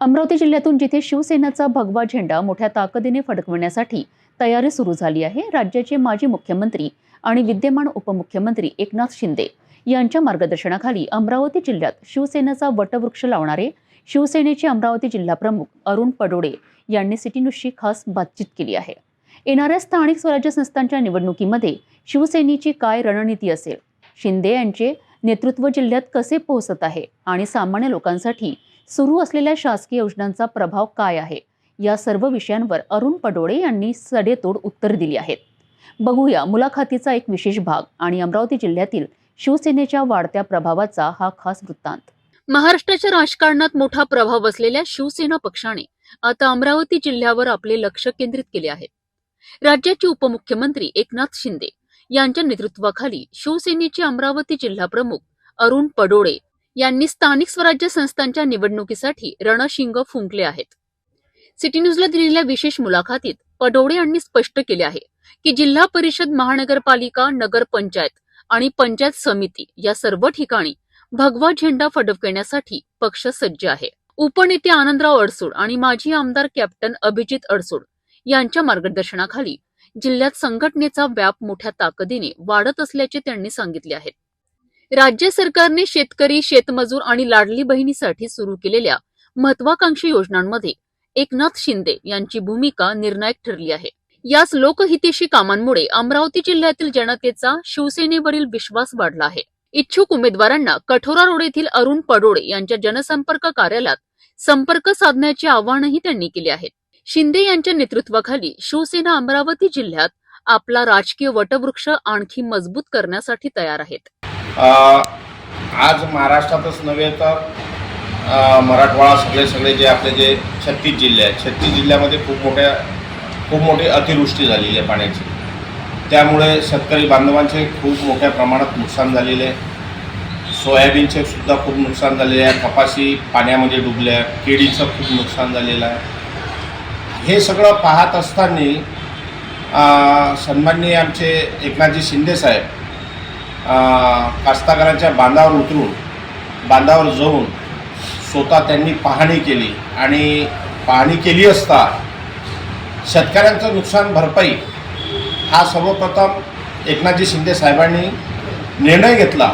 अमरावती जिल्ह्यातून जिथे शिवसेनेचा भगवा झेंडा मोठ्या ताकदीने फडकवण्यासाठी तयारी सुरू झाली आहे राज्याचे माजी मुख्यमंत्री आणि विद्यमान उपमुख्यमंत्री एकनाथ शिंदे यांच्या मार्गदर्शनाखाली अमरावती जिल्ह्यात शिवसेनेचा वटवृक्ष लावणारे शिवसेनेचे अमरावती जिल्हाप्रमुख अरुण पडोडे यांनी सिटी न्यूजशी खास बातचीत केली आहे. येणाऱ्या स्थानिक स्वराज्य संस्थांच्या निवडणुकीमध्ये शिवसेनेची काय रणनीती असेल? शिंदे यांचे नेतृत्व जिल्ह्यात कसे पोहोचत आहे? आणि सामान्य लोकांसाठी सुरू असलेल्या शासकीय योजनांचा प्रभाव काय आहे? या सर्व विषयांवर अरुण पडोळे यांनी सडेतोड उत्तर दिली आहेत. बघूया मुलाखतीचा एक विशेष भाग आणि अमरावती जिल्ह्यातील शिवसेनेच्या वाढत्या प्रभावाचा हा खास वृत्तांत. महाराष्ट्राच्या राजकारणात मोठा प्रभाव असलेल्या शिवसेना पक्षाने आता अमरावती जिल्ह्यावर आपले लक्ष केंद्रित केले आहे. राज्याचे उपमुख्यमंत्री एकनाथ शिंदे यांच्या नेतृत्वाखाली शिवसेनेचे अमरावती जिल्हा प्रमुख अरुण पडोळे यांनी स्थानिक स्वराज्य संस्थांच्या निवडणुकीसाठी रणशिंग फुंकले आहेत. सिटी न्यूजला दिलेल्या विशेष मुलाखतीत पडोळे यांनी स्पष्ट केले आहे की जिल्हा परिषद महानगरपालिका नगरपंचायत आणि पंचायत समिती या सर्व ठिकाणी भगवा झेंडा फडकण्यासाठी पक्ष सज्ज आहे. उपनेते आनंदराव अडसूड आणि माजी आमदार कॅप्टन अभिजित अडसूड यांच्या मार्गदर्शनाखाली जिल्ह्यात संघटनेचा व्याप मोठ्या ताकदीने वाढत असल्याचे त्यांनी सांगितले आहे. राज्य सरकारने शेतकरी शेतमजूर आणि लाडली बहिणीसाठी सुरू केलेल्या महत्वाकांक्षी योजनांमध्ये एकनाथ शिंदे यांची भूमिका निर्णायक ठरली आहे. याच लोकहितेशी कामांमुळे अमरावती जिल्ह्यातील जनतेचा शिवसेनेवरील विश्वास वाढला आहे. इच्छुक उमेदवारांना कठोरा रोड येथील अरुण पडोळे यांच्या जनसंपर्क कार्यालयात संपर्क साधण्याचे आवाहनही त्यांनी केले आहे. शिंदे यांच्या नेतृत्वाखाली शिवसेना अमरावती जिल्ह्यात आपला राजकीय वटवृक्ष आणखी मजबूत करण्यासाठी तयार आहेत. आज महाराष्ट्रातच नव्हे तर मराठवाडा सगळे सगळे जे आपले जे छत्तीस जिल्हे आहेत छत्तीस जिल्ह्यामध्ये खूप मोठ्या खूप मोठी अतिवृष्टी झालेली आहे पाण्याची. त्यामुळे शेतकरी बांधवांचे खूप मोठ्या प्रमाणात नुकसान झालेले आहे. सोयाबीनचे सुद्धा खूप नुकसान झालेले आहे. कपाशी पाण्यामध्ये डुबल्या केळीचं खूप नुकसान झालेलं आहे. हे सगळं पाहत असताना सन्माननीय आमचे एकनाथजी शिंदे साहेब कास्तकारांच्या बांधावर उतरून बांधावर जाऊन स्वतः त्यांनी पाहणी केली आणि पाहणी केली असता शेतकऱ्यांचं नुकसान भरपाई हा सर्वप्रथम एकनाथजी शिंदे साहेबांनी निर्णय घेतला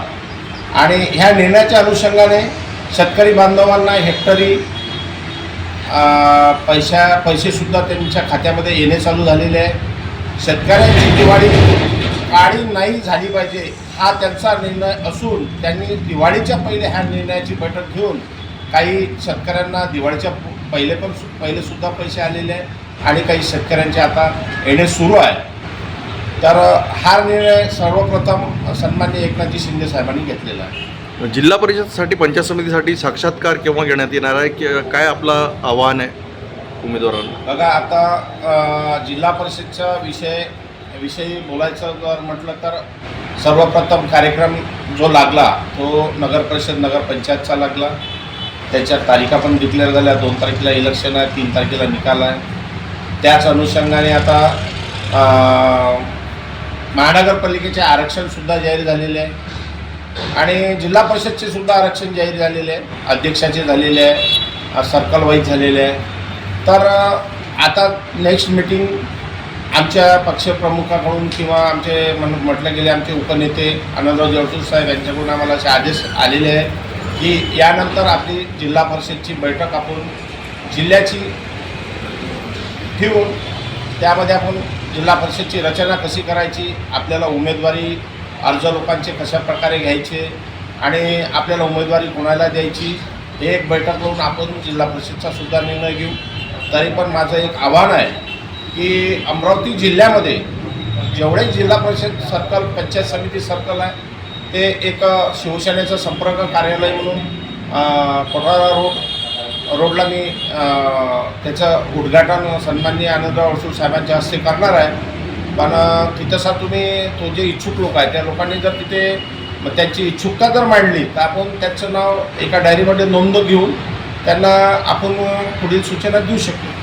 आणि ह्या निर्णयाच्या अनुषंगाने शेतकरी बांधवांना हेक्टरी पैशा पैसेसुद्धा त्यांच्या खात्यामध्ये येणे चालू झालेले आहे. शेतकऱ्यांची दिवाळी काळी नाही झाली पाहिजे हा त्यांचा निर्णय असून त्यांनी दिवाळीच्या पहिले ह्या निर्णयाची बैठक घेऊन काही शेतकऱ्यांना दिवाळीच्या पहिले पण सु- पहिले सुद्धा पैसे आलेले आहे आणि काही शेतकऱ्यांचे आता येणे सुरू आहे. तर हा निर्णय सर्वप्रथम सन्मान्य एकनाथजी शिंदे साहेबांनी घेतलेला आहे. जिल्हा परिषदसाठी पंचायत समितीसाठी साक्षात्कार केव्हा घेण्यात येणार आहे? कि- काय आपलं आव्हान आहे उमेदवारांना? बघा आता जिल्हा परिषदचा विषय विषयी बोलायचं जर म्हटलं तर सर्वप्रथम कार्यक्रम जो लागला तो नगर परिषद नगरपंचायतचा लागला. त्याच्या तारीखा पण डिक्लेअर झाल्या. दोन तारखेला इलेक्शन आहे तीन तारखेला निकाल आहे. त्याच अनुषंगाने आता महानगरपालिकेचे आरक्षणसुद्धा जाहीर झालेले आहे. आणि जिल्हा परिषदचे सुद्धा आरक्षण जाहीर झालेले आहे. अध्यक्षाचे झालेले आहे. सर्कल वाईज झालेले आहे. तर आता नेक्स्ट मीटिंग आमच्या पक्षप्रमुखाकडून किंवा आमचे म्हण म्हटलं गेले आमचे उपनेते आनंदराव जळसूर साहेब यांच्याकडून आम्हाला असे आदेश आलेले आहे की यानंतर आपली जिल्हा परिषदची बैठक आपण जिल्ह्याची ठेवून त्यामध्ये आपण जिल्हा परिषदची रचना कशी करायची आपल्याला उमेदवारी अर्ज लोकांचे कशा प्रकारे घ्यायचे आणि आपल्याला उमेदवारी कोणाला द्यायची हे एक बैठक करून आपण जिल्हा परिषदचा सुद्धा निर्णय घेऊ. तरी पण माझं एक आव्हान आहे की अमरावती जिल्ह्यामध्ये जेवढे जिल्हा परिषद सर्कल पंचायत समिती सर्कल आहे ते एक शिवसेनेचं संपर्क कार्यालय म्हणून कोठारा रोड रोडला मी त्याचं उद्घाटन सन्माननीय आनंदराव अडसूळ साहेबांच्या हस्ते करणार आहे. पण तिथं तिथंसा तुम्ही तो जे इच्छुक लोक आहेत त्या लोकांनी जर तिथे मग त्यांची इच्छुकता जर मांडली तर आपण त्याचं नाव एका डायरीमध्ये नोंद घेऊन त्यांना आपण पुढील सूचना देऊ शकतो.